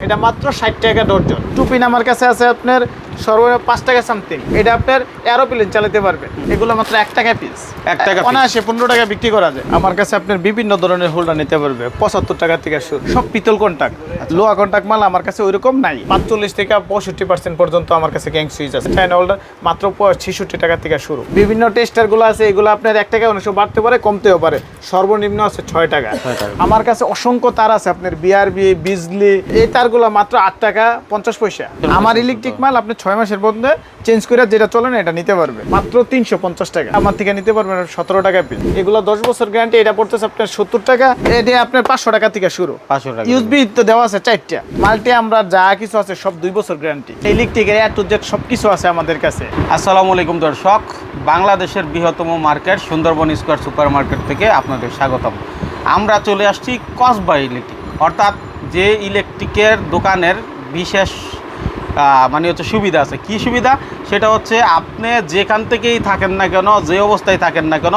এটা মাত্র ষাট টাকা ডর্জন টুপিন আমার কাছে আছে আপনার সর্বনিম্ন পাঁচ টাকা সামথিং এটা আপনার এরোপ্লেন চালাতে পারবেন। এগুলো মাত্র এক টাকা পিস এক টাকা অনায়াসে পনেরো টাকা বিক্রি করা যায়। আমার কাছে আপনার বিভিন্ন ধরনের হোল্ডার নিতে পারবে। পঁচাত্তর টাকা থেকে শুরু। সব পিতল কন্টাক্ট লোহা কন্টাক্ট মাল আমার কাছে ওইরকম নাই। পাঁচচল্লিশ থেকে পঁয়ষট্টি পার্সেন্ট পর্যন্ত আমার কাছে গ্যাং সুইচ আছে। চাইনা হোল্ডার মাত্র ছেষট্টি টাকা থেকে শুরু। বিভিন্ন টেস্টারগুলো আছে এগুলো আপনার এক টাকা অনেক বাড়তে পারে কমতেও পারে। সর্বনিম্ন আছে ছয় টাকা। আমার কাছে অসংখ্য তার আছে আপনার বিআরবি বিজলি এই তারগুলো মাত্র আট টাকা পঞ্চাশ পয়সা। আমার ইলেকট্রিক মাল আপনি ছয় মাসের মধ্যে চেঞ্জ করে যেটা চলে না এটা নিতে পারবে। মাত্র তিনশো পঞ্চাশ টাকা। আমার থেকে নিতে পারবেন সতেরো টাকা পিস এগুলো দশ বছর গ্যারান্টি এটা পড়তেছে আপনার সত্তর টাকা এটা আপনার পাঁচশো টাকা থেকে শুরু। পাঁচশো টাকা। ইউজবি তো দেওয়া আছে চারটা। মাল্টি আমরা যা কিছু আছে সব দুই বছর গ্যারান্টি ইলেকট্রিকের এ টু জেড সব কিছু আছে আমাদের কাছে। আসসালামু আলাইকুম দর্শক। বাংলাদেশের বৃহত্তম market Sundarban square super market থেকে আপনাদের স্বাগতম। আমরা চলে আসছি কসবা ইলেকট্রিক অর্থাৎ যে ইলেকট্রিকের দোকানের বিশেষ মানে হচ্ছে সুবিধা আছে। কি সুবিধা? সেটা হচ্ছে আপনি যেখান থেকেই থাকেন না কেন যে অবস্থায় থাকেন না কেন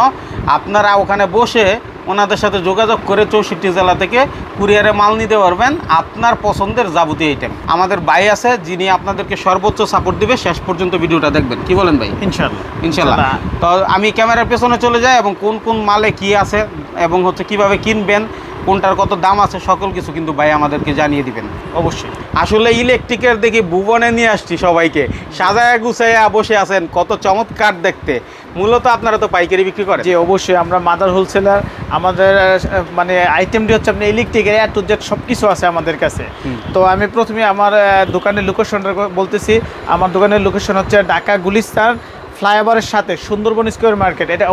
আপনারা ওখানে বসে ওনাদের সাথে যোগাযোগ করে চৌষট্টি জেলা থেকে কুরিয়ারে মাল নিতে পারবেন আপনার পছন্দের যাবতীয় আইটেম আমাদের ভাই আছে যিনি আপনাদেরকে সর্বোচ্চ সাপোর্ট দিবে। শেষ পর্যন্ত ভিডিওটা দেখবেন। কি বলেন ভাই? ইনশাল্লাহ ইনশাল্লাহ তো আমি ক্যামেরার পেছনে চলে যাই এবং কোন কোন মালে কি আছে এবং হচ্ছে কীভাবে কিনবেন কোনটার কত দাম আছে সকল কিছু কিন্তু ভাই আমাদেরকে জানিয়ে দিবেন। অবশ্যই। আসলে ইলেকট্রিকের দেখি ভুবনে নিয়ে আসছি সবাইকে। সাজায় গুছাইয়া বসে আছেন কত চমৎকার দেখতে। মূলত আপনারা তো পাইকারি বিক্রি করেন। যে অবশ্যই। আমরা মাদার হোলসেলার আমাদের মানে আইটেমটি হচ্ছে আপনি ইলেকট্রিকের এ টু জেড সব কিছু আছে আমাদের কাছে। তো আমি প্রথমে আমার দোকানের লোকেশনটা বলতেছি। আমার দোকানের লোকেশন হচ্ছে ঢাকা গুলিস্তান ফ্লাইওভারের সাথে সুন্দরবন স্কোয়ার মার্কেট, এটা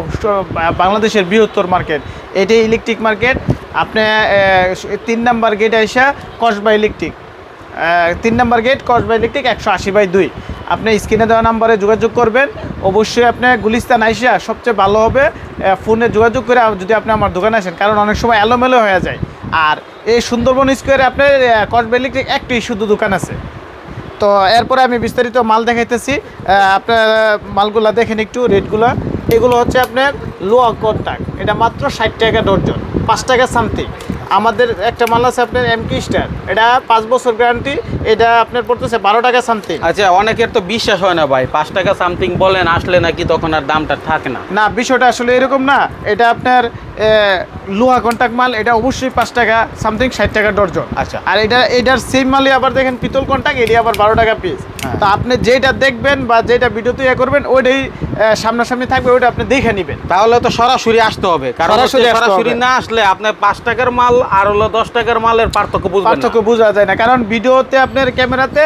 বাংলাদেশের বৃহত্তর মার্কেট। এটাই ইলেকট্রিক মার্কেট। আপনি তিন নাম্বার গেট আইসা কসবা ইলেকট্রিক। তিন নাম্বার গেট কসবা ইলেকট্রিক একশো আশি বাই দুই। আপনি স্ক্রিনে দেওয়া নাম্বারে যোগাযোগ করবেন। অবশ্যই আপনি গুলিস্তান আইসা সবচেয়ে ভালো হবে ফোনে যোগাযোগ করে যদি আপনি আমার দোকানে আসেন, কারণ অনেক সময় এলোমেলো হয়ে যায়। আর এই সুন্দরবন স্কোয়ারে আপনার কসবা ইলেকট্রিক একটি শুধু দোকান আছে। তো এরপরে আমি বিস্তারিত মাল দেখাইতেছি। আপনার মালগুলা দেখেন একটু রেটগুলো। এগুলো হচ্ছে আপনার লোয়া কন্টাক্ট এটা মাত্র ষাট টাকা ডর্জন পাঁচ টাকা সামথিং। আমাদের একটা মাল আছে আপনার এমকি স্টার। এটা পাঁচ বছর গ্যারান্টি এটা আপনার পড়তেছে বারো টাকা সামথিং। আচ্ছা অনেকের তো বিশ্বাস হয় না ভাই পাঁচ টাকা সামথিং বলেন আসলে নাকি তখন আর দামটা থাকে না। না বিষয়টা আসলে এরকম না। এটা আপনার লোহা কন্টাক্ট মাল এটা অবশ্যই পাঁচ টাকা সামথিং ষাট টাকা ডর্জন। আচ্ছা। আর এটা এটার সেম মালই আবার দেখেন পিতল কন্টাক্ট এটি আবার বারো টাকা পিস হ্যাঁ। তো আপনি যেটা দেখবেন বা যেটা ভিডিওতে ইয়ে করবেন ওইটাই সামনাসামনি থাকবে ওইটা আপনি দেখে নেবেন। তাহলে তো সরাসরি আসতে হবে। কারণ সরাসরি। না আসলে আপনার পাঁচ টাকার মাল আর হলো দশ টাকার মালের পার্থক্য বুঝবেন পার্থক্য বোঝা যায় না। কারণ ভিডিওতে আপনার ক্যামেরাতে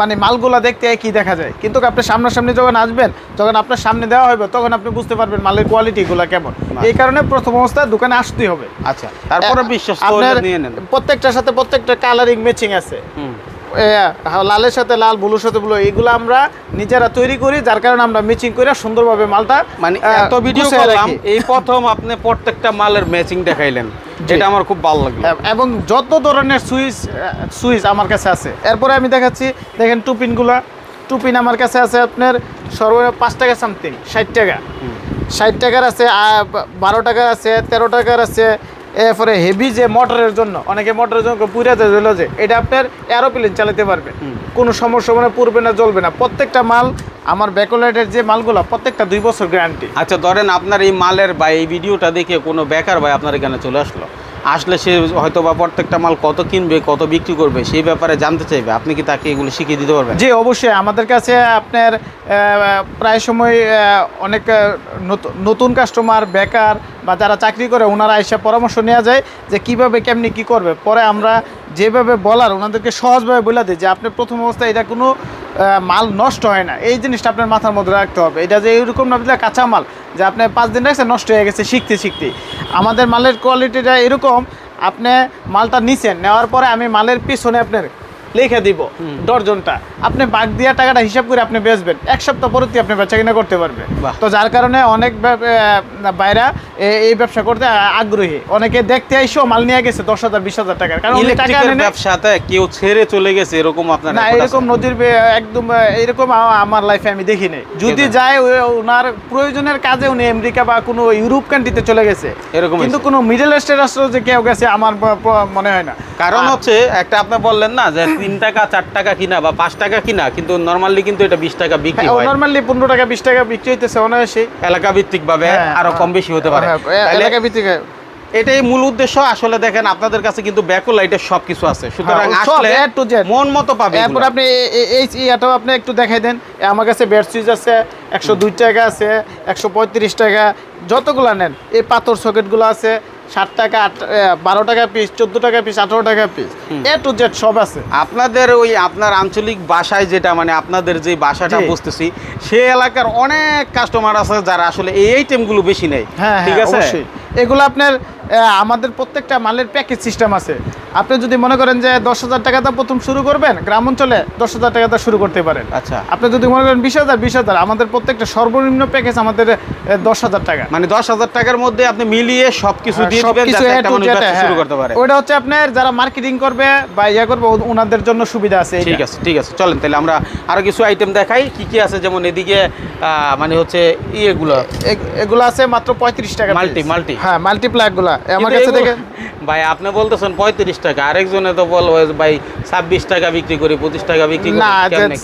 মানে মালগুলা দেখতে একই দেখা যায়। কিন্তু আপনি সামনাসামনি যখন আসবেন যখন আপনার সামনে দেওয়া হবে তখন আপনি বুঝতে পারবেন মালের কোয়ালিটিগুলো কেমন। এই কারণে প্রথম অবস্থায় দোকানে আসতেই হবে। আচ্ছা তারপরে বিশ্বাস নিয়ে নেন। প্রত্যেকটার সাথে প্রত্যেকটা কালারিং ম্যাচিং আছে। লালের সাথে লাল ব্লুর সাথে ব্লু এগুলো আমরা নিজেরা তৈরি করি যার কারণে আমরা ম্যাচিং করে সুন্দরভাবে মালটা মানে এত ভিডিও করলাম এই প্রথম আপনি প্রত্যেকটা মালের ম্যাচিং দেখাইলেন। যেটা আমার খুব ভালো লাগল। এ- এবং যত ধরনের সুইচ সুইচ আমার কাছে আছে এরপরে আমি দেখাচ্ছি দেখেন টুপিনগুলা টুপিন আমার কাছে আছে আপনার সর্ব পাঁচ টাকা সামথিং ষাট টাকা। ষাট টাকার আছে বারো টাকার আছে তেরো টাকার আছে। এরপরে হেভি যে মোটরের জন্য অনেকে মোটরের জন্য পুরাতে জ্বলে যে এটা আপনার এরোপ্লেন চালাতে পারবে কোনো সমস্যা মানে পড়বে না জ্বলবে না। প্রত্যেকটা মাল আমার ব্যাকলাইটের যে মালগুলো প্রত্যেকটা দুই বছর গ্যারান্টি আচ্ছা ধরেন আপনার এই মালের বা এই ভিডিওটা দেখে কোনো বেকার ভাই আপনার এখানে চলে আসলো। আসলে সে হয়তো বা প্রত্যেকটা মাল কত কিনবে, কত বিক্রি করবে, সেই ব্যাপারে জানতে চাইবে। আপনি কি তাকে এগুলো শিখিয়ে দিতে পারবেন? জি, অবশ্যই। আমাদের কাছে আপনার প্রায় সময় অনেক নতুন কাস্টমার বেকার বা যারা চাকরি করে, ওনারা এসে পরামর্শ নেওয়া যায় যে কীভাবে, কেমনি কি করবে। পরে আমরা যেভাবে বলার, ওনাদেরকে সহজভাবে বলে দিই যে আপনি প্রথম অবস্থায় এটা কোনো মাল নষ্ট হয় না। এই জিনিসটা আপনার মাথার মধ্যে রাখতে হবে। এটা যে এইরকম না বুঝলে কাঁচা মাল। যে আপনি পাঁচ দিন রাখছে নষ্ট হয়ে গেছে শিখতে শিখতে। আমাদের মালের কোয়ালিটিটা এরকম, আপনি মালটা নিছেন, নেওয়ার পরে আমি মালের পিছনে আপনার লিখে দিব ডর্জনটা আপনি বাগ দিয়া টাকাটা হিসাব করে আপনি বেচবেন। এক সপ্তাহ পরতে আপনি বেচা কিনা করতে পারবে তো যার কারণে অনেক বাইরা এই ব্যবসা করতে আগ্রহী। অনেকে দেখতে আইসো মাল নিয়ে গেছে দশ হাজার বিশ হাজার টাকার। কারণ টাকা ব্যবসাতে কেউ ছেড়ে চলে গেছে এরকম আপনার না এরকম নদীর একদম এরকম আমার লাইফে আমি দেখি নাই। যদি যায় ওনার প্রয়োজনের কাজে উনি আমেরিকা বা কোনো ইউরোপ কান্ট্রিতে চলে গেছে। এরকম কিন্তু কোনো মিডল ইস্টের রাষ্ট্র যে কেউ গেছে আমার মনে হয় না। কারণ হচ্ছে একটা আপনি বললেন না যে তিন টাকা চার টাকা কিনা বা পাঁচ টাকা কিনা কিন্তু নর্মালি কিন্তু এটা বিশ টাকা বিক্রি হয় নর্মালি পনেরো টাকা বিশ টাকা বিক্রি হইতেছে অনায়াসই। এলাকা ভিত্তিক ভাবে হ্যাঁ, আরও কম বেশি হতে পারে। হ্যাঁ, এলাকা ভিত্তিক এটাই মূল উদ্দেশ্য। আসলে দেখেন আপনাদের কাছে কিন্তু ব্যাকো লাইটের সবকিছু আছে। সুতরাং হ্যাঁ, সব আসলে। মন মতো পাবে এরপর আপনি এই ইয়াটাও আপনি একটু দেখাই দেন। আমার কাছে বেড সুইচ আছে একশো দুই টাকা আছে একশো পঁয়ত্রিশ টাকা যতগুলো নেন এই পাথর সকেটগুলো আছে ষাট টাকা আট বারো টাকা পিস চোদ্দ টাকা পিস আঠারো টাকা পিস এ টু জেড সব আছে। আপনাদের ওই আপনার আঞ্চলিক ভাষায় যেটা মানে আপনাদের যে বাসাটা বুঝতেছি সে এলাকার অনেক কাস্টমার আছে যারা আসলে এই আইটেমগুলো বেশি নেয়। হ্যাঁ ঠিক হ্যাঁ আছে? এগুলো আপনার আমাদের প্রত্যেকটা মালের প্যাকেজ সিস্টেম আছে। আপনি যদি মনে করেন যে দশ হাজার টাকাতে প্রথম শুরু করবেন গ্রাম অঞ্চলে দশ হাজার টাকাতে শুরু করতে পারেন। আচ্ছা। আপনি যদি মনে করেন বিশ হাজার বিশ হাজার আমাদের প্রত্যেকটা সর্বনিম্ন প্যাকেজ আমাদের দশ হাজার টাকা। মানে দশ হাজার টাকার মধ্যে আপনি মিলিয়ে সবকিছু দিয়ে হ্যাঁ, ব্যবসা শুরু হ্যাঁ। করতে পারে। ওটা হচ্ছে আপনার যারা মার্কেটিং করবে বা ইয়া করবে ওনাদের জন্য সুবিধা আছে ঠিক আছে ঠিক আছে। চলেন তাহলে আমরা আরও কিছু আইটেম দেখাই। কি কি আছে? যেমন এদিকে মানে হচ্ছে ইয়েগুলো। এগুলো আছে মাত্র পঁয়ত্রিশ টাকা মাল্টি piece। হ্যাঁ মাল্টিপ্লাকগুলা। আমার কাছে থেকে দেখে ভাই আপনি বলতেছেন পঁয়ত্রিশ টাকা। আরেকজনে তো বল ভাই ছাব্বিশ টাকা বিক্রি করি পঁচিশ টাকা বিক্রি না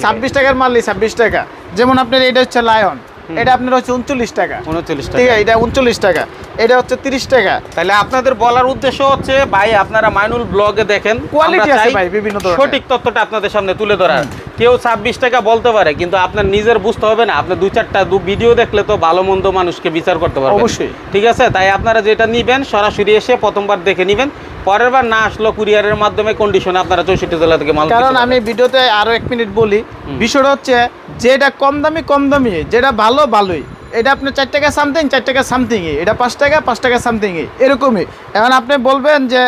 ছাব্বিশ টাকার মালই ছাব্বিশ টাকা। যেমন আপনার এটা হচ্ছে লায়ন এটা আপনার হচ্ছে উনচল্লিশ টাকা। উনচল্লিশ টাকা। এটা উনচল্লিশ টাকা। এটা হচ্ছে তিরিশ টাকা। তাহলে আপনাদের বলার উদ্দেশ্য হচ্ছে ভাই আপনারা মাইনুল ব্লগে দেখেন আমরা আছে ভাই, বিভিন্ন সঠিক তথ্যটা আপনাদের সামনে তুলে ধরার। কেউ ছাব্বিশ টাকা বলতে পারে কিন্তু আপনার নিজের বুঝতে হবে না। আপনি দু চারটা দু ভিডিও দেখলে তো ভালো মন্দ মানুষকে বিচার করতে পারবেন। অবশ্যই। ঠিক আছে? তাই আপনারা যেটা নিবেন সরাসরি এসে প্রথমবার দেখে নিবেন। পরের বার না আসলো কুরিয়ারের মাধ্যমে কন্ডিশনে আপনারা চৌষট্টি জেলা থেকে মাল কারণ আমি ভিডিওতে আরও এক মিনিট বলি বিষয়টা হচ্ছে যেটা কম দামি কম দামি যেটা ভালো ভালোই। এটা আপনি চার টাকা সামথিং চার টাকা সামথিং এটা পাঁচ টাকা পাঁচ টাকা সামথিং এরকমই। এখন আপনি বলবেন যে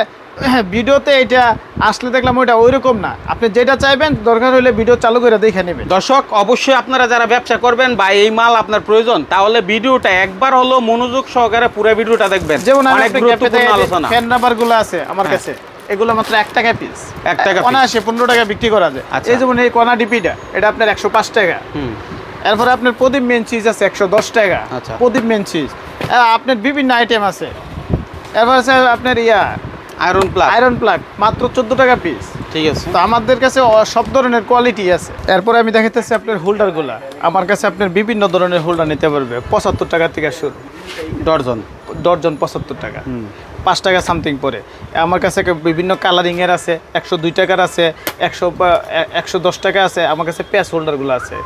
হ্যাঁ, ভিডিওতে এটা আসলে দেখলাম ওইটা ওইরকম না। আপনি যেটা চাইবেন দরকার হলে ভিডিও চালু করে দেখে নেবেন। দর্শক অবশ্যই আপনারা যারা ব্যবসা করবেন বা এই মাল আপনার প্রয়োজন তাহলে ভিডিওটা একবার হলো মনোযোগ সহকারে পুরো ভিডিওটা দেখবেন। যেমন অনেক গুরুত্বপূর্ণ আলোচনা। ফ্যান রাবারগুলো আছে আমার হ্যাঁ। কাছে। এগুলো মাত্র এক টাকা পিস এক টাকা। অনায়াসে পনেরো টাকা বিক্রি করা যায়। আচ্ছা। এই যেমন এই কণা ডিপিটা এটা আপনার একশো পাঁচ টাকা। হুম। এরপরে আপনার প্রদীপ মেন চিজ আছে একশো দশ টাকা। আচ্ছা। প্রদীপ মেন চিজ আপনার বিভিন্ন আইটেম আছে। এরপর আছে আপনার ইয়া আয়রন প্লাগ আয়রন প্লাগ মাত্র চোদ্দ টাকা পিস ঠিক আছে। তো আমাদের কাছে সব ধরনের কোয়ালিটি আছে। এরপরে আমি দেখাতেছি আপনার হোল্ডারগুলা আমার কাছে আপনার বিভিন্ন ধরনের হোল্ডার নিতে পারবে। পঁচাত্তর টাকা থেকে শুরু। ডর্জন। ডর্জন পঁচাত্তর টাকা। পাঁচ টাকা সামথিং পরে। আমার কাছে বিভিন্ন কালারিংয়ের আছে। একশো দুই টাকার আছে। একশো একশো দশ টাকা আছে। আমার কাছে প্যাচ হোল্ডারগুলো আছে।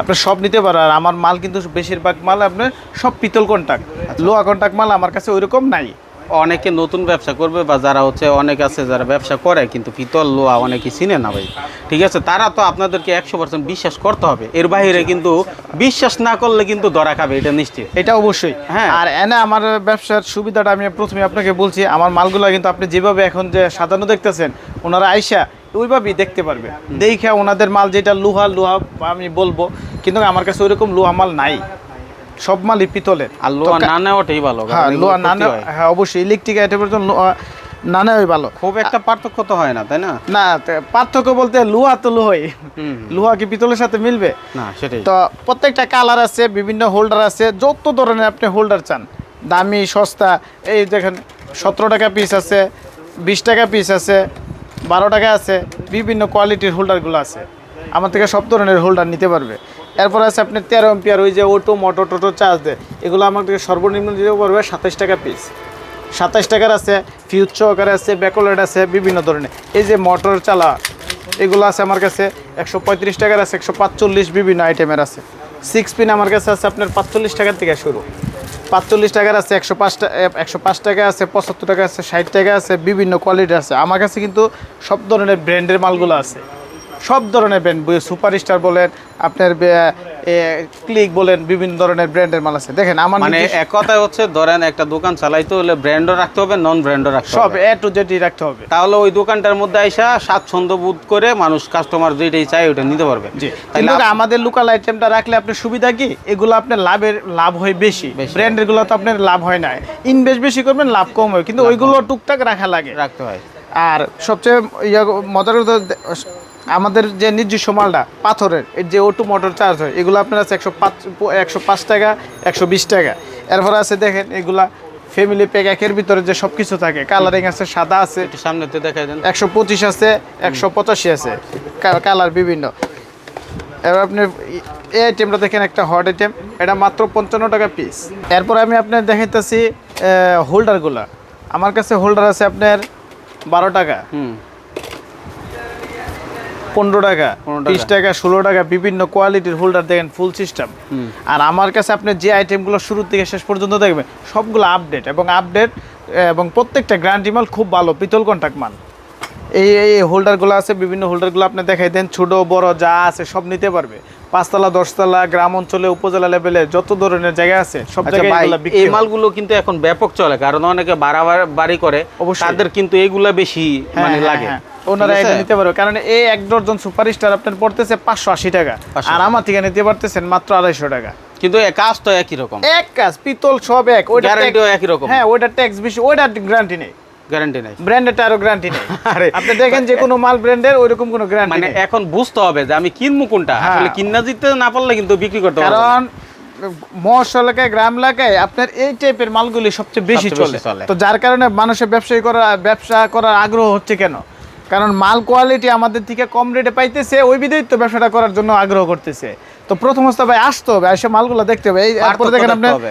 আপনি সব নিতে পারেন আর আমার মাল কিন্তু বেশিরভাগ মাল আপনার সব পিতল কন্টাক্ট লোহা কন্টাক্ট মাল আমার কাছে ওইরকম নাই। অনেকে নতুন ব্যবসা করবে বা যারা হচ্ছে অনেক আছে যারা ব্যবসা করে কিন্তু পিতল লোহা অনেকে চিনে না ভাই। ঠিক আছে? তারা তো আপনাদেরকে একশো পার্সেন্ট বিশ্বাস করতে হবে। এর বাইরে কিন্তু বিশ্বাস না করলে কিন্তু ধরা খাবে এটা নিশ্চিত। এটা অবশ্যই। হ্যাঁ। আর এনে আমার ব্যবসার সুবিধাটা আমি প্রথমে আপনাকে বলছি আমার মালগুলো কিন্তু আপনি যেভাবে এখন যে সাজানো দেখতেছেন ওনারা আইসা ওইভাবেই দেখতে পারবে। দেখে ওনাদের মাল যেটা লোহা লোহা আমি বলব কিন্তু আমার কাছে ওইরকম লোহা মাল নাই। সব মালই পিতলের। আর লোহা না নেওয়াটাই ভালো হ্যাঁ লোহা না হ্যাঁ। অবশ্যই ইলেকট্রিক আইটেমের জন্য লোহা না নেওয়াই ভালো। খুব একটা পার্থক্য তো হয় না তাই না? না পার্থক্য বলতে লোহা তো লোহাই। লোহা কি পিতলের সাথে মিলবে? না সেটাই। তো প্রত্যেকটা কালার আছে বিভিন্ন হোল্ডার আছে যত ধরনের আপনি হোল্ডার চান। দামি সস্তা এই দেখেন সতেরো টাকা পিস আছে বিশ টাকা পিস আছে বারো টাকা আছে বিভিন্ন কোয়ালিটির হোল্ডারগুলো আছে। আমার থেকে সব ধরনের হোল্ডার নিতে পারবে। এরপর আছে আপনি তেরো এম্পিয়ার ওই যে অটো মোটো টোটো চার্জ দেয়। এগুলো আমার থেকে সর্বনিম্ন দিতে পারবে সাতাইশ টাকা পিস সাতাশ টাকার আছে ফিউজ সহকারে আছে ব্যাকলাইট আছে, বিভিন্ন ধরনের। এই যে মোটর চালা, এগুলো আছে আমার কাছে একশো পঁয়ত্রিশ টাকার আছে, একশো পাঁচচল্লিশ বিভিন্ন আইটেমের আছে। সিক্স পিন আমার কাছে আছে আপনার পাঁচচল্লিশ টাকার থেকে শুরু। পাঁচচল্লিশ টাকার আছে, একশো পাঁচ একশো পাঁচ টাকা আছে, পঁচাত্তর টাকা আছে, ষাট টাকা আছে, বিভিন্ন কোয়ালিটি আছে। আমার কাছে কিন্তু সব ধরনের ব্র্যান্ডের মালগুলো আছে। সব ধরনের ব্র্যান্ড সুপারস্টার বলেন আপনার ক্লিক বলেন বিভিন্ন ধরনের ব্র্যান্ডের মাল আছে। দেখেন আমার মানে এক কথায় হচ্ছে ধরেন একটা দোকান চালাইতে হলে ব্র্যান্ডও রাখতে হবে নন ব্র্যান্ডও রাখতে সব এ টু জেডই রাখতে হবে। তাহলে ওই দোকানটার মধ্যে আইসা স্বাচ্ছন্দ্য বোধ করে মানুষ কাস্টমার যেটাই চাই ওটা নিতে পারবে। জি। তাহলে আমাদের লোকাল আইটেমটা রাখলে আপনার সুবিধা কি? এগুলো আপনার লাভের লাভ হয় বেশি। ব্র্যান্ডেরগুলো তো আপনার লাভ হয় না। ইনভেস্ট বেশি করবেন লাভ কম হয়। কিন্তু ওইগুলো টুকটাক রাখা লাগে। রাখতে হয়। আর সবচেয়ে ইয়া মজার আমাদের যে নিজস্ব মালটা পাথরের এই যে ওটু মোটর চার্জ হয় এগুলো আপনার আছে একশো পাঁচ একশো পাঁচ টাকা একশো বিশ টাকা। এরপর আছে দেখেন এগুলা ফ্যামিলি প্যাক একের ভিতরে যে সব কিছু থাকে কালারিং আছে সাদা আছে সামনেতে দেখাই দেন। একশো পঁচিশ আছে একশো পঁচাশি আছে কালার বিভিন্ন। এবার আপনি এই আইটেমটা দেখেন একটা হট আইটেম এটা মাত্র পঞ্চান্ন টাকা পিস এরপর আমি আপনার দেখাইতেছি হোল্ডারগুলা আমার কাছে হোল্ডার আছে আপনার বারো টাকা। হুম। পনেরো টাকা ত্রিশ টাকা। বিশ টাকা ষোলো টাকা বিভিন্ন কোয়ালিটির হোল্ডার দেখেন ফুল সিস্টেম আর আমার কাছে আপনি যে আইটেমগুলো শুরু থেকে শেষ পর্যন্ত দেখবেন সবগুলো আপডেট এবং আপডেট এবং প্রত্যেকটা গ্যারান্টি মাল খুব ভালো পিতল কন্টাক্ট মাল। এই এই হোল্ডারগুলো আছে বিভিন্ন হোল্ডারগুলো আপনি দেখাই দেন ছোটো বড় যা আছে সব নিতে পারবে। পাঁচতলা দশতলা গ্রাম অঞ্চলে উপজেলা লেভেলে যত ধরনের জায়গা আছে সব আচ্ছা জায়গায় এই মালগুলো কিন্তু এখন ব্যাপক চলে কারণ অনেকে বাড়া বাড়ি করে অবশ্যই। তাদের কিন্তু এইগুলা বেশি হ্যাঁ, মানে হ্যাঁ, লাগে। হ্যাঁ। ওনারা এটা নিতে পারবে কারণ এই এক ডজন সুপারস্টার আপনার পড়তেছে পাঁচশো আশি টাকা আর আমার থেকে নিতে পারতেছেন মাত্র আড়াইশো টাকা। কিন্তু কাজ তো একই রকম। এক কাজ পিতল সব এক ওইটা একই রকম। হ্যাঁ ওইটা ট্যাক্স বেশি ওইটা গ্যারান্টি নেই। গ্যারান্টি নাই। ব্র্যান্ডের আরও গ্যারান্টি নেই। আরে, আপনি দেখেন যে কোনো মাল ব্র্যান্ডের ওইরকম কোনো গ্যারান্টি মানে এখন বুঝতে হবে যে আমি কিনবো কোনটা। হ্যাঁ। আসলে কিনা দিতে না পারলে কিন্তু বিক্রি করতে পারব কারণ এলাকায় গ্রাম এলাকায় আপনার এই টাইপের মালগুলি সবচেয়ে বেশি চলে। তো যার কারণে মানুষের ব্যবসায়ী করা ব্যবসা করার আগ্রহ হচ্ছে কেন? কারণ মাল কোয়ালিটি আমাদের থেকে কম রেটে পাইতেছে ওই বিধেই তো ব্যবসাটা করার জন্য আগ্রহ করতেছে। তো প্রথম অবস্থা ভাই আসতে হবে এসে মালগুলো দেখতে হবে। এই পার্থক্য দেখেন হবে।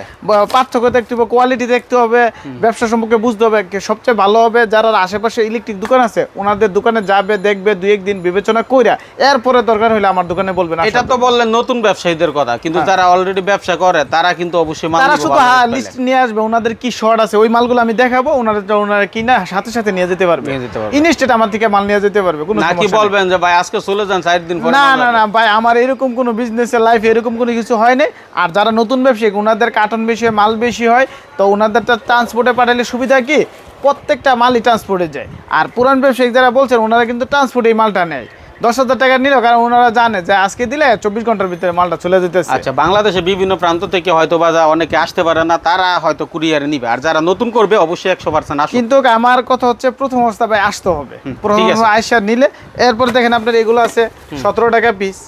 পার্থক্য দেখতে হবে কোয়ালিটি দেখতে হবে ব্যবসা সম্পর্কে বুঝতে হবে সবচেয়ে ভালো হবে। যারা আশেপাশে ইলেকট্রিক দোকান আছে ওনাদের দোকানে যাবে দেখবে দুই একদিন বিবেচনা কইরা এরপরে দরকার হলে আমার দোকানে বলবেন এটা তো বললেন নতুন ব্যবসায়ীদের কথা কিন্তু যারা অলরেডি ব্যবসা করে তারা কিন্তু অবশ্যই হ্যাঁ। তারা শুধু হ্যাঁ লিস্ট নিয়ে আসবে ওনাদের কি শর্ট আছে ওই মালগুলো আমি দেখাবো ওনারা ওনারা কিনা সাথে সাথে নিয়ে যেতে পারবে। নিয়ে যেতে পারবে। ইনস্টেট আমার থেকে মাল নিয়ে যেতে পারবে কোনো নাকি বলবেন যে ভাই আজকে চলে যান চার দিন পরে না না না ভাই আমার এরকম কোনো বিজনেসের লাইফ এরকম কোনো কিছু হয় না আর যারা নতুন ব্যবসায়ী ওনাদের কার্টন বেশি হয় মাল বেশি হয় তো ওনাদেরটা ট্রান্সপোর্টে পাঠালে সুবিধা কি? প্রত্যেকটা মালই ট্রান্সপোর্টে যায়। আর পুরান ব্যবসায়িক যারা বলছেন ওনারা কিন্তু ট্রান্সপোর্টে এই মালটা নেয়। দশ হাজার টাকা নিল কারণ ওনারা জানে যে আজকে দিলে চব্বিশ ঘণ্টার ভিতরে মালটা চলে যেতেছে। আচ্ছা বাংলাদেশে বিভিন্ন প্রান্ত থেকে হয়তো বা অনেকে আসতে পারে না তারা হয়তো কুরিয়ারে নিবে। আর যারা নতুন করবে অবশ্যই একশো পার্সেন্ট আসুন কিন্তু আমার কথা হচ্ছে প্রথম অবস্থা ভাই আসতে হবে। প্রথম আইসা নিলে এরপর দেখেন আপনার এগুলো আছে সতেরো টাকা পিস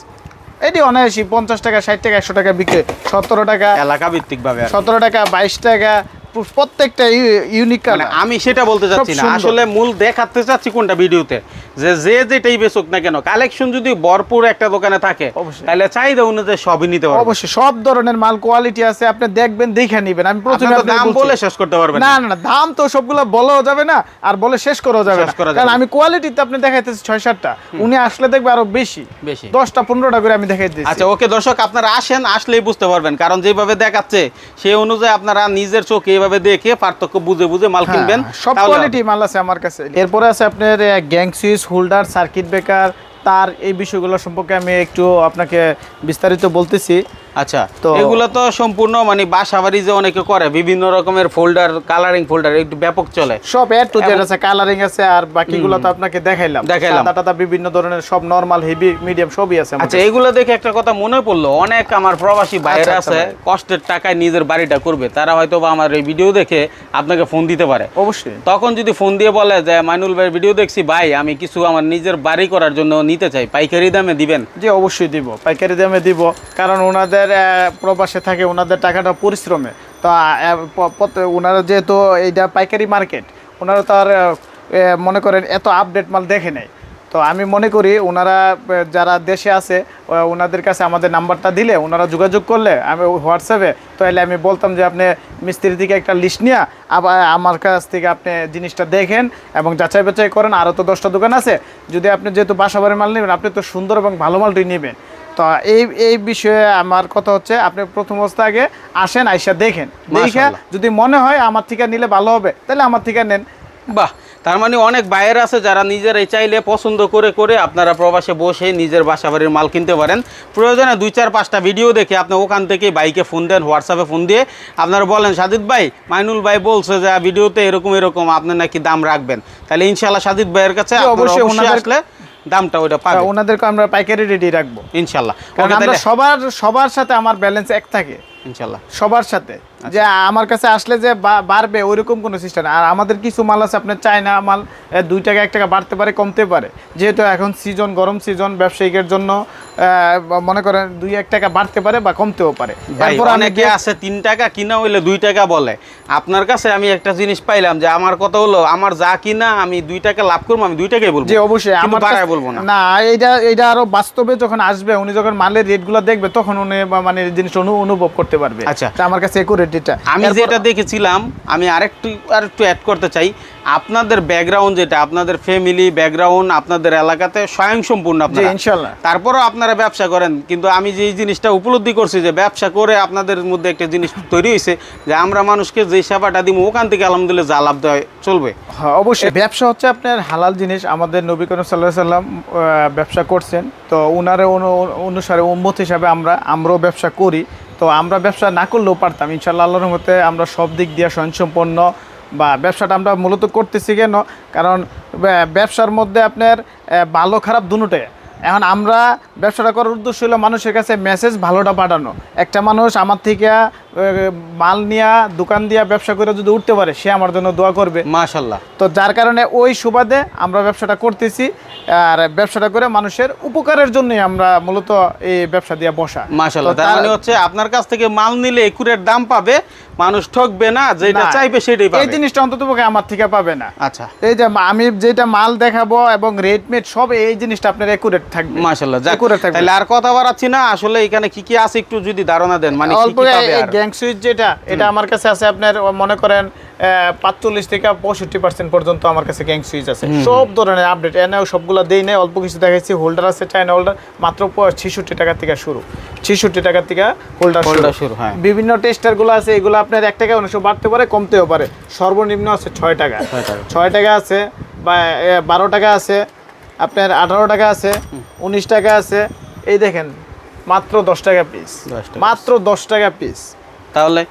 এটি অনায়াসি পঞ্চাশ টাকা ষাট টাকা একশো টাকা বিক্রি সতেরো টাকা এলাকা ভিত্তিক ভাবে সতেরো টাকা বাইশ টাকা প্রত্যেকটা ইউনিক মানে কালার আমি সেটা বলতে চাচ্ছি না। আসলে মূল দেখাতে চাচ্ছি কোনটা ভিডিওতে? যে যে যেটাই বেচুক না কেন কালেকশন যদি ভরপুর একটা দোকানে থাকে তাহলে চাহিদা অনুযায়ী সবই নিতে পারবে অবশ্যই সব ধরনের মাল কোয়ালিটি আছে আপনি দেখবেন দেখে নিবেন। আমি প্রথমে দাম বলে শেষ করতে পারবেন না না। দাম তো সবগুলো বলাও যাবে না আর বলে শেষ করাও যাবে না। কারণ। আমি কোয়ালিটিতে আপনি দেখাইতেছি ছয় সাতটা। উনি আসলে দেখবে আরও বেশি। বেশি। দশটা পনেরোটা করে আমি দেখাই দিচ্ছি আচ্ছা ওকে দর্শক আপনারা আসেন আসলেই বুঝতে পারবেন। কারণ যেভাবে দেখাচ্ছে সেই অনুযায়ী আপনারা নিজের চোখে এইভাবে দেখে পার্থক্য বুঝে বুঝে মাল কিনবেন হ্যাঁ, সব কোয়ালিটি মাল আছে আমার কাছে। এরপরে আছে আপনার gang switch holder circuit breaker তার এই বিষয়গুলো সম্পর্কে আমি একটু আপনাকে বিস্তারিত বলতেছি। আচ্ছা তো- এগুলো তো সম্পূর্ণ মানে বাসা বাড়ি যে অনেকে করে বিভিন্ন রকমের ফোল্ডার কালারিং ফোল্ডার একটু ব্যাপক চলে। সব এড টু জেড আছে কালারিং আছে আর বাকিগুলো তো আপনাকে দেখাইলাম। দেখাইলাম। টাদা বিভিন্ন ধরনের সব নরমাল হেভি মিডিয়াম সবই আছে আচ্ছা এগুলো দেখে একটা কথা মনে পড়ল অনেক আমার প্রবাসী বাইরে আচ্ছা, আছে কষ্টের টাকায় নিজের বাড়িটা করবে তারা হয়তো বা আমার এই ভিডিও দেখে আপনাকে ফোন দিতে পারে। অবশ্যই। তখন যদি ফোন দিয়ে বলে যে মাইনুল ভাই ভিডিও দেখছি ভাই আমি কিছু আমার নিজের বাড়ি করার জন্য নিতে চাই পাইকারি দামে দিবেন? জি অবশ্যই দিব পাইকারি দামে দিব কারণ ওনাদের আহ, প্রবাসে থাকে ওনাদের টাকাটা পরিশ্রমে। তো ওনারা যেহেতু এইটা পাইকারি মার্কেট ওনারা তো আর মনে করেন এত আপডেট মাল দেখে নেই। তো আমি মনে করি ওনারা যারা দেশে আছে ওনাদের কাছে আমাদের নাম্বারটা দিলে ওনারা যোগাযোগ করলে আমি হোয়াটসঅ্যাপে তাহলে আমি বলতাম যে আপনি মিস্ত্রি থেকে একটা লিস্ট নিয়ে আবার আমার কাছ থেকে আপনি জিনিসটা দেখেন এবং যাচাই বাছাই করেন। আরও তো দশটা দোকান আছে। যদি আপনি যেহেতু বাসা বাড়ির মাল নেবেন আপনি তো সুন্দর এবং ভালো মালটাই নেবেন। তো এই এই বিষয়ে আমার কথা হচ্ছে আপনি প্রথম অবস্থা আগে আসেন আইসা দেখেন। দেখে যদি মনে হয় আমার থেকে নিলে ভালো হবে তাহলে আমার থেকে নেন। বাহ তার মানে অনেক বাইরে আছে যারা নিজেরাই চাইলে পছন্দ করে করে আপনারা প্রবাসে বসে নিজের বাসা বাড়ির মাল কিনতে পারেন। প্রয়োজনে দুই চার পাঁচটা ভিডিও দেখে আপনি ওখান থেকে বাইকে ফোন দেন হোয়াটসঅ্যাপে ফোন দিয়ে। আপনারা বলেন সাজিদ ভাই মাইনুল ভাই বলছে যে ভিডিওতে এরকম এরকম আপনি নাকি দাম রাখবেন? তাহলে ইনশাল্লাহ সাজিদ ভাইয়ের কাছে অবশ্যই অবশ্যই আসলে দামটা ওটা পাবে। ওনাদেরকে আমরা পাইকারি রেডি রাখব। ইনশাল্লাহ। আমরা সবার সবার সাথে আমার ব্যালেন্স এক থাকে। ইনশাল্লাহ। সবার সাথে। যে আমার কাছে আসলে যে বাড়বে ওইরকম কোনো সিস্টেম আর আমাদের কিছু মাল আছে আপনার চায়না মাল দুই টাকা এক টাকা বাড়তে পারে কমতে পারে। যেহেতু এখন সিজন গরম সিজন ব্যবসায়িকের জন্য মনে করেন দুই এক টাকা বাড়তে পারে বা কমতেও পারে। ভাই এরপর অনেকে আছে তিন টাকা কিনা হইলে দুই টাকা বলে। আপনার কাছে আমি একটা জিনিস পাইলাম যে আমার কথা হলো আমার যা কিনা আমি দুই টাকা লাভ করব আমি দুই টাকাই বলব। যে অবশ্যই আমার বাড়ায় বলব না। না এটা এটা আরও বাস্তবে যখন আসবে উনি যখন মালের রেটগুলো দেখবে তখন উনি মানে এই জিনিসটা অনুভব করতে পারবে। আচ্ছা। আমার কাছে একুরেট এটা আমি যেটা দেখেছিলাম আমি আরেকটু আরেকটু অ্যাড করতে চাই। আপনাদের ব্যাকগ্রাউন্ড যেটা আপনাদের ফ্যামিলি ব্যাকগ্রাউন্ড আপনাদের এলাকাতে স্বয়ংসম্পূর্ণ আপনারা। ইনশাল্লাহ তারপরও আপনারা ব্যবসা করেন কিন্তু আমি যে এই জিনিসটা উপলব্ধি করছি যে ব্যবসা করে আপনাদের মধ্যে একটা জিনিস তৈরি হয়েছে যে আমরা মানুষকে যে সেবাটা দিব ওখান থেকে আলহামদুলিল্লাহ যা লাভ দেওয়া চলবে। হ্যাঁ অবশ্যই। ব্যবসা হচ্ছে আপনার হালাল জিনিস। আমাদের নবী করিম সাল্লাহ সাল্লাম ব্যবসা করছেন। তো ওনার অনুসারে উম্মত হিসাবে আমরা আমরাও ব্যবসা করি। তো আমরা ব্যবসা না করলেও পারতাম। ইনশাল্লাহ আল্লাহর মতে আমরা সব দিক দিয়ে স্বয়ংসম্পন্ন বা ব্যবসাটা আমরা মূলত করতেছি কেন? কারণ ব্যবসার মধ্যে আপনার ভালো খারাপ দুটোটাই এখন আমরা ব্যবসাটা করার উদ্দেশ্য হলো মানুষের কাছে মেসেজ ভালোটা পাঠানো। একটা মানুষ আমার থেকে মাল নিয়ে দোকান দিয়া ব্যবসা করে যদি উঠতে পারে সে আমার জন্য দোয়া করবে। মাশাল্লাহ। তো যার কারণে ওই সুবাদে আমরা ব্যবসাটা করতেছি আর ব্যবসাটা করে মানুষের উপকারের জন্যই আমরা মূলত এই ব্যবসা দিয়ে বসা। মাশাল্লাহ তার মানে হচ্ছে আপনার কাছ থেকে মাল নিলে একুরেট দাম পাবে মানুষ ঠকবে না যেটা চাইবে সেটাই এই জিনিসটা অন্তত পক্ষে আমার থেকে পাবে না। আচ্ছা। এই যে আমি যেটা মাল দেখাবো এবং রেট মেট সব এই জিনিসটা আপনার একুরেট থাকবে। মাশাল্লাহ Accurate থাকবে। তাহলে আর কথা বাড়াচ্ছি না আসলে এখানে কি কি আছে একটু যদি ধারণা দেন মানে কি কি পাবে আর? সুইচ যেটা এটা আমার কাছে আছে আপনার মনে করেন পাঁচচল্লিশ থেকে পঁয়ষট্টি পার্সেন্ট পর্যন্ত আমার কাছে গ্যাং সুইচ আছে। সব ধরনের আপডেট এনেও সবগুলো দেই নেই অল্প কিছু দেখাচ্ছি হোল্ডার আছে চাইনা হোল্ডার মাত্র ছেষট্টি টাকা থেকে শুরু। ছেষট্টি টাকা থেকে হোল্ডার Holder শুরু, হ্যাঁ। বিভিন্ন টেস্টারগুলো আছে এগুলো আপনার এক টাকা অনেক বাড়তে পারে কমতেও পারে। সর্বনিম্ন আছে ছয় টাকা। ছয় টাকা। আছে বা বারো টাকা আছে আপনার আঠারো টাকা আছে উনিশ টাকা আছে এই দেখেন মাত্র দশ টাকা পিস মাত্র দশ টাকা পিস তাহলে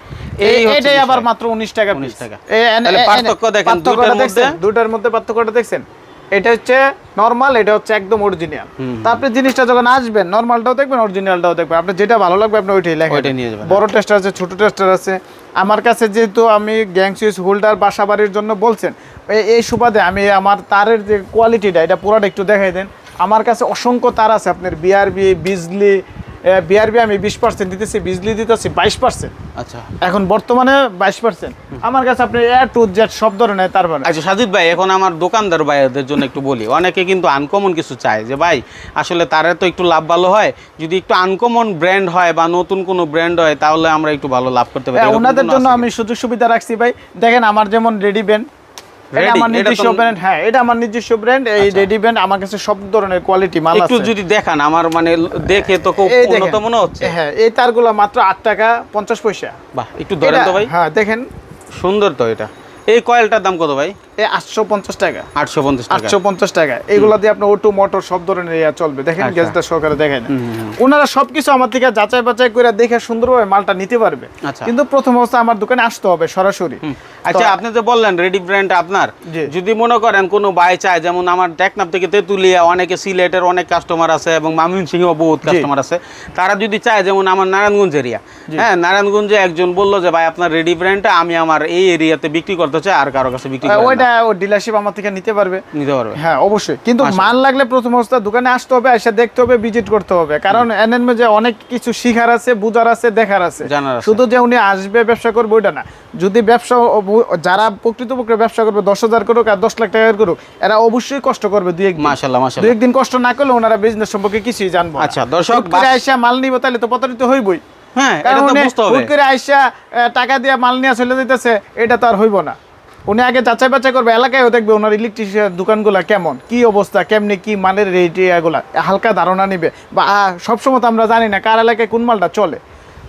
এই হচ্ছে এটাই আবার মাত্র উনিশ টাকা 19 টাকা। তাহলে পার্থক্য দেখেন, মধ্যে? দুটার মধ্যে পার্থক্যটা দেখছেন? এটা হচ্ছে নর্মাল এটা হচ্ছে একদম অরিজিনাল তা আপনি জিনিসটা যখন আসবেন নর্মালটাও দেখবেন অরিজিনালটাও দেখবেন। আপনি যেটা ভালো লাগবে আপনি ওইটাই লেখেন। ওইটাই নিয়ে যাবেন। বড় টেস্টার আছে ছোট টেস্টার আছে। আমার কাছে যেহেতু আমি গ্যাং সুইচ হোল্ডার বাসা বাড়ির জন্য বলছেন এই- এই সুবাদে আমি আমার তারের যে কোয়ালিটিটা এটা পুরোটা একটু দেখাই দেন। আমার কাছে অসংখ্য তার আছে আপনার বিআরবি বিজলি বিআরবি আমি বিশ পার্সেন্ট দিতেছি বিজলি দিতেছি বাইশ পার্সেন্ট আচ্ছা। এখন বর্তমানে বাইশ পার্সেন্ট আমার কাছে আপনি এ টু জেড সব ধরনের তার মানে। আচ্ছা সাজিদ ভাই এখন আমার দোকানদার ভাইদের জন্য একটু বলি। অনেকে কিন্তু আনকমন কিছু চায় যে ভাই আসলে তারা তো একটু লাভ ভালো হয়। যদি একটু আনকমন ব্র্যান্ড হয় বা নতুন কোনো ব্র্যান্ড হয় তাহলে আমরা একটু ভালো লাভ করতে পারি। হ্যাঁ, ওনাদের জন্য আমি সুযোগ সুবিধা রাখছি ভাই। দেখেন আমার যেমন রেডি ব্যান্ড এটা আমার নিজস্ব ব্র্যান্ড হ্যাঁ এটা আমার নিজস্ব ব্র্যান্ড এই আচ্ছা। রেডি ব্র্যান্ড আমার কাছে সব ধরনের কোয়ালিটি মাল একটু যদি দেখান আমার মানে দেখে তো খুব উন্নত। মনে হচ্ছে। হ্যাঁ এই তারগুলো মাত্র আট টাকা পঞ্চাশ পয়সা। বাহ একটু ধরেন তো ভাই। হ্যাঁ দেখেন। সুন্দর তো এটা। এই কয়েলটার দাম কত ভাই? আটশো পঞ্চাশ টাকা। আটশো পঞ্চাশ আটশো পঞ্চাশ টাকা। এগুলো দিয়ে আপনার অটো মোটর সব ধরনের ইয়া চলবে। দেখেন আচ্ছা। গ্যাসটা সহকারে দেখেন। ওনারা সবকিছু আমার থেকে যাচাই বাছাই করে দেখে সুন্দরভাবে মালটা নিতে পারবে। আচ্ছা। কিন্তু প্রথম অবস্থা আমার দোকানে আসতে হবে সরাসরি। আচ্ছা আপনি যে বললেন রেডি ব্র্যান্ড আপনার। যদি মনে করেন কোনো বাই চায় যেমন আমার টেকনাফ থেকে তেঁতুলিয়া অনেকে সিলেটের অনেক কাস্টমার আছে এবং মামুন সিংহ বহুত কাস্টমার আছে। তারা যদি চায় যেমন আমার নারায়ণগঞ্জ এরিয়া হ্যাঁ নারায়ণগঞ্জে একজন বলল যে ভাই আপনার রেডি ব্র্যান্ডটা আমি আমার এই এরিয়াতে বিক্রি করতে চাই আর কারও কাছে বিক্রি না। ও ডিলারশিপ আমার থেকে নিতে পারবে। নিতে পারবে। হ্যাঁ অবশ্যই। কিন্তু মাল লাগলে প্রথম অবস্থা দোকানে আসতে হবে এসে দেখতে হবে ভিজিট করতে হবে। কারণ এনএন যে অনেক কিছু শিখার আছে বুঝার আছে দেখার আছে শুধু যে উনি আসবে ব্যবসা করবে ওইটা না। যদি ব্যবসা যারা প্রকৃতপক্ষে ব্যবসা করবে দশ হাজার করুক আর দশ লাখ টাকার করুক এরা অবশ্যই কষ্ট করবে দুই একদিন। মাশাল্লাহ দুই মাশাল্লাহ একদিন কষ্ট না করলে ওনারা বিজনেস সম্পর্কে কিছুই জানব আচ্ছা, দর্শক, আইসা মাল নিব তাহলে তো প্রতারিত হইবই। হ্যাঁ এটা তো বুঝতে হবে। করে আইসা টাকা দিয়ে মাল নিয়ে চলে যেতেছে এটা তো আর হইব না। উনি আগে যাচাই বাছাই করবে, এলাকায়ও দেখবে ওনার ইলেকট্রিশিয়ান দোকানগুলো কেমন, কি অবস্থা, কেমনি কি মালের রেট এগুলা, হালকা ধারণা নেবে। বা সবসময় তো আমরা জানি না কার এলাকায় কোন মালটা চলে।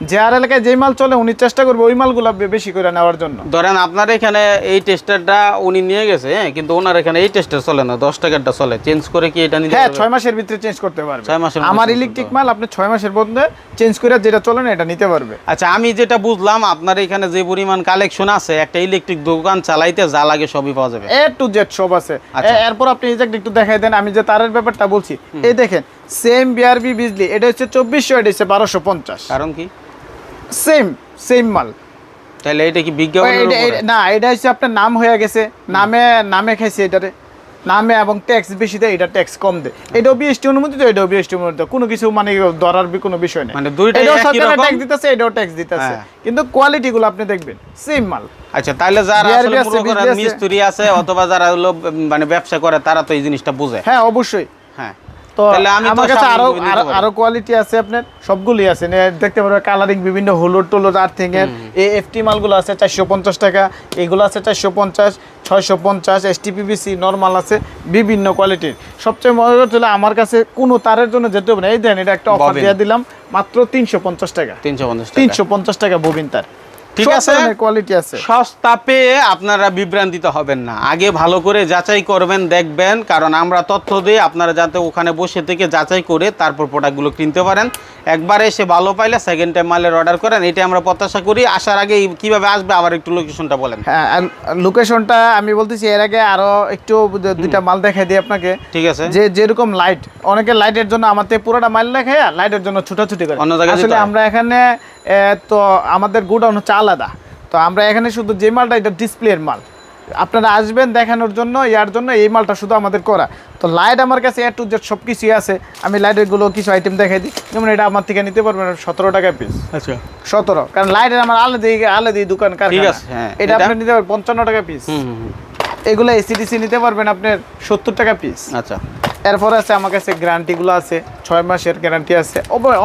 যে আর এলাকায় যেই মাল চলে উনি চেষ্টা করবে ওই মালগুলো বেশি করে নেওয়ার জন্য। ধরেন আপনার এখানে এই টেস্টারটা উনি নিয়ে গেছে হ্যাঁ কিন্তু ওনার এখানে এই টেস্টার চলে না দশ টাকারটা চলে। চেঞ্জ করে কি এটা নিতে হ্যাঁ ছয় মাসের ভিতরে চেঞ্জ করতে পারবে। ছয় মাসের আমার ইলেকট্রিক মাল আপনি ছয় মাসের মধ্যে চেঞ্জ করে যেটা চলে না এটা নিতে পারবে। আচ্ছা আমি যেটা বুঝলাম আপনার এখানে যে পরিমাণ কালেকশন আছে একটা ইলেকট্রিক দোকান চালাইতে যা লাগে সবই পাওয়া যাবে। এ টু জেড সব আছে। আচ্ছা। এরপর আপনি এই একটু দেখাই দেন আমি যে তারের ব্যাপারটা বলছি এই দেখেন সেম বিআরবি বিজলি এটা হচ্ছে চব্বিশশো এটা হচ্ছে বারোশো পঞ্চাশ। কারণ কি? সেম সেম মাল। তাহলে এটা কি? এটা- না এটা হচ্ছে আপনার নাম হয়ে গেছে নামে নামে খাইছে এটারে। নামে এবং ট্যাক্স বেশি দেয় এটা ট্যাক্স কম দেয়। এটাও বিএসটি অনুমোদিত এটাও বিএসটি অনুমোদিত। কোনো কিছু মানে ধরার কোনো বিষয় নেই। মানে এটাও সরকার ট্যাক্স দিতেছে এটাও ট্যাক্স দিতেছে। হ্যাঁ। কিন্তু কোয়ালিটি গুলো আপনি দেখবেন সেম মাল। আচ্ছা তাহলে যারা। মিস্ত্রি আছে অথবা যারা হলো মানে ব্যবসা করে তারা তো এই জিনিসটা বুঝে। হ্যাঁ অবশ্যই। হ্যাঁ। তো আমার কাছে আরও আরো- কোয়ালিটি আছে আপনার সবগুলি আছে। দেখতে পারবেন কালারিং বিভিন্ন হলুদ টলুদ আর্থিং এর। এই এফটি মালগুলো আছে চারশো পঞ্চাশ টাকা এগুলো আছে চারশো পঞ্চাশ ছয়শো পঞ্চাশ এস নর্মাল আছে বিভিন্ন কোয়ালিটির সবচেয়ে মজার হলো আমার কাছে কোনো তারের জন্য যেতে হবে না। এই দেন এটা একটা অফার দিয়ে দিলাম মাত্র তিনশো পঞ্চাশ টাকা। তিনশো পঞ্চাশ তিনশো পঞ্চাশ টাকা ববিন তার। ঠিক আছে। কোয়ালিটি আছে। সস্তা পেয়ে আপনারা বিভ্রান্তিত হবেন না। আগে ভালো করে যাচাই করবেন দেখবেন কারণ আমরা তথ্য দিই আপনারা যাতে ওখানে বসে থেকে যাচাই করে তারপর প্রোডাক্টগুলো কিনতে পারেন। একবার এসে ভালো পাইলে সেকেন্ড টাইম মালের অর্ডার করেন এটা আমরা প্রত্যাশা করি। আসার আগে কীভাবে আসবে আবার একটু লোকেশনটা বলেন। হ্যাঁ লোকেশনটা আমি বলতেছি এর আগে আরও একটু দুইটা মাল দেখাই দিই আপনাকে। ঠিক আছে। যে যেরকম লাইট অনেকে লাইটের জন্য আমাদের পুরোটা মাইল লেখে লাইটের জন্য ছুটাছুটি করে। আসলে আমরা এখানে তো আমাদের গুডাউন হচ্ছে আলাদা। তো আমরা এখানে শুধু যে মালটা এটা ডিসপ্লের মাল। আপনারা আসবেন দেখানোর জন্য ইয়ার জন্য এই মালটা শুধু আমাদের করা। তো লাইট আমার কাছে এ টু জেড সব কিছুই আছে। আমি লাইটেরগুলো কিছু আইটেম দেখাই দিই। যেমন এটা আমার থেকে নিতে পারবেন সতেরো টাকা পিস আচ্ছা। সতেরো। কারণ লাইটের আমার আলাদা আলাদা দোকান কারখানা। হ্যাঁ। এটা? আপনি নিতে পারবেন পঞ্চান্ন টাকা পিস। এগুলো এসিডিসি নিতে পারবেন আপনার সত্তর টাকা পিস আচ্ছা। এরপর আছে আমার কাছে গ্যারান্টিগুলো আছে ছয় মাসের গ্যারান্টি আছে।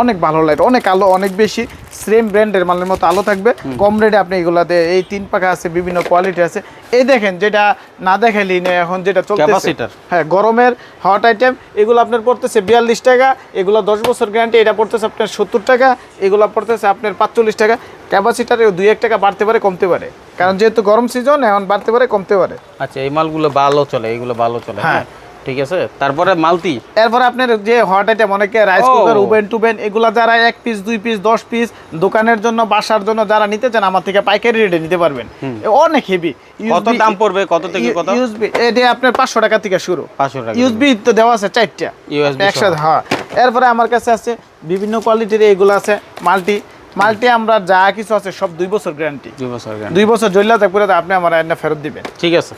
অনেক ভালো লাইট অনেক আলো অনেক বেশি। সেম ব্র্যান্ডের মালের মতো আলো থাকবে। কম রেটে আপনি এগুলাতে এই তিন পাখা আছে বিভিন্ন কোয়ালিটি আছে। এই দেখেন যেটা না দেখাইলি না এখন যেটা চলতেছে। হ্যাঁ গরমের হট আইটেম এগুলো আপনার পড়তেছে বিয়াল্লিশ টাকা এগুলো দশ বছর গ্যারান্টি এটা পড়তেছে আপনার সত্তর টাকা এগুলো পড়তেছে আপনার পাঁচচল্লিশ টাকা। ক্যাপাসিটারে দুই এক টাকা বাড়তে পারে কমতে পারে। কারণ যেহেতু গরম সিজন এখন বাড়তে পারে কমতে পারে। আচ্ছা এই মালগুলো ভালো চলে এইগুলো ভালো চলে হ্যাঁ। ঠিক আছে? তারপরে মালতি। এরপর আপনার যে হট আইটেম অনেকে রাইস কুকার ওভেন টুবেন এগুলা যারা এক পিস দুই পিস দশ পিস দোকানের জন্য বাসার জন্য যারা নিতে চান আমার থেকে পাইকারি রেটে নিতে পারবেন। অনেক হেভি কত দাম পড়বে? কত থেকে কত? ইউএসবি এটা আপনার পাঁচশো টাকা থেকে শুরু। পাঁচশো টাকা ইউএসবি তো দেওয়া আছে চারটা। USB একসাথে হ্যাঁ। এরপরে আমার কাছে আছে বিভিন্ন কোয়ালিটির এগুলো আছে মাল্টি। মাল্টি আমরা যা কিছু আছে সব দুই বছর গ্যারান্টি দুই বছর guarantee। দুই বছর জল্লা পুরো আপনি আমার এনে ফেরত দিবেন। ঠিক আছে।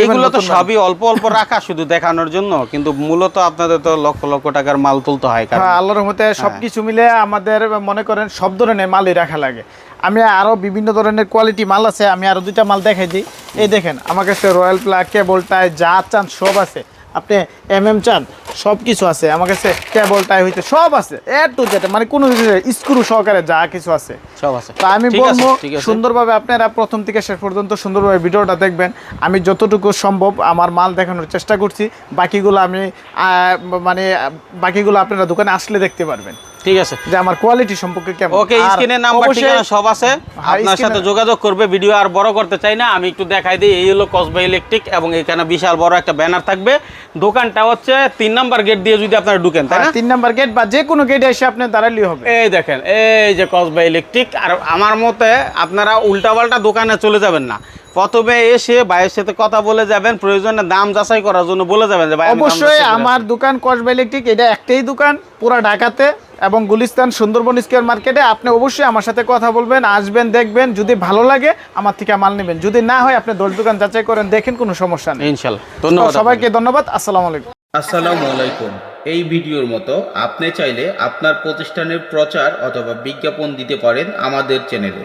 এইগুলো তো সবই অল্প অল্প রাখা শুধু দেখানোর জন্য কিন্তু মূলত আপনাদের তো লক্ষ লক্ষ টাকার মাল তুলতে হয় কারণ হ্যাঁ আল্লাহর রহমতে সবকিছু মিলে আমাদের মনে করেন সব ধরনের মালই রাখা লাগে। আমি আরও বিভিন্ন ধরনের কোয়ালিটি মাল আছে আমি আরও দুইটা মাল দেখাই দিই। এই দেখেন আমার কাছে রয়্যাল প্লাগ কেবল টাই যা চান সব আছে। আপনি এম এম চান সব কিছু আছে। আমার কাছে কেবল টাই হইতে সব আছে। এ টু জেড মানে কোনো স্ক্রু সহকারে যা কিছু আছে। সব আছে। তো আমি বলব সুন্দরভাবে আপনারা প্রথম থেকে শেষ পর্যন্ত সুন্দরভাবে ভিডিওটা দেখবেন। আমি যতটুকু সম্ভব আমার মাল দেখানোর চেষ্টা করছি। বাকিগুলো আমি মানে বাকিগুলো আপনারা দোকানে আসলে দেখতে পারবেন। ঠিক আছে। যে আমার কোয়ালিটি সম্পর্কে কেমন? ওকে স্ক্রিনের নাম্বার ঠিকানা সব আছে। হ্যাঁ, আপনার সাথে যোগাযোগ করবে ভিডিও আর বড় করতে চাই না। আমি একটু দেখাই দিই এই হলো কসবা ইলেকট্রিক এবং এখানে বিশাল বড় একটা ব্যানার থাকবে। দোকানটা হচ্ছে তিন নাম্বার গেট দিয়ে যদি আপনারা ঢুকেন তাই না? হ্যাঁ, তিন নাম্বার গেট বা যে কোনো গেটে এসে আপনি দাঁড়ালেই হবে। এই দেখেন এই যে কসবা ইলেকট্রিক আর আমার মতে আপনারা উল্টাপাল্টা দোকানে চলে যাবেন না। প্রথমে এসে ভাইয়ের সাথে কথা বলে যাবেন প্রয়োজনে দাম যাচাই করার জন্য বলে যাবেন যে ভাই অবশ্যই আমার দোকান কসবা ইলেকট্রিক এটা একটাই দোকান পুরো ঢাকাতে এবং গুলিস্তান সুন্দরবন স্কোয়ার মার্কেটে। আপনি অবশ্যই আমার সাথে কথা বলবেন আসবেন দেখবেন যদি ভালো লাগে আমার থেকে মাল নেবেন। যদি না হয় আপনি দশ দোকান যাচাই করেন দেখেন কোনো সমস্যা নেই। ইনশাল্লাহ। ধন্যবাদ সবাইকে ধন্যবাদ আসসালামু আলাইকুম। আসসালামু আলাইকুম। এই ভিডিওর মতো আপনি চাইলে আপনার প্রতিষ্ঠানের প্রচার অথবা বিজ্ঞাপন দিতে পারেন আমাদের চ্যানেলে।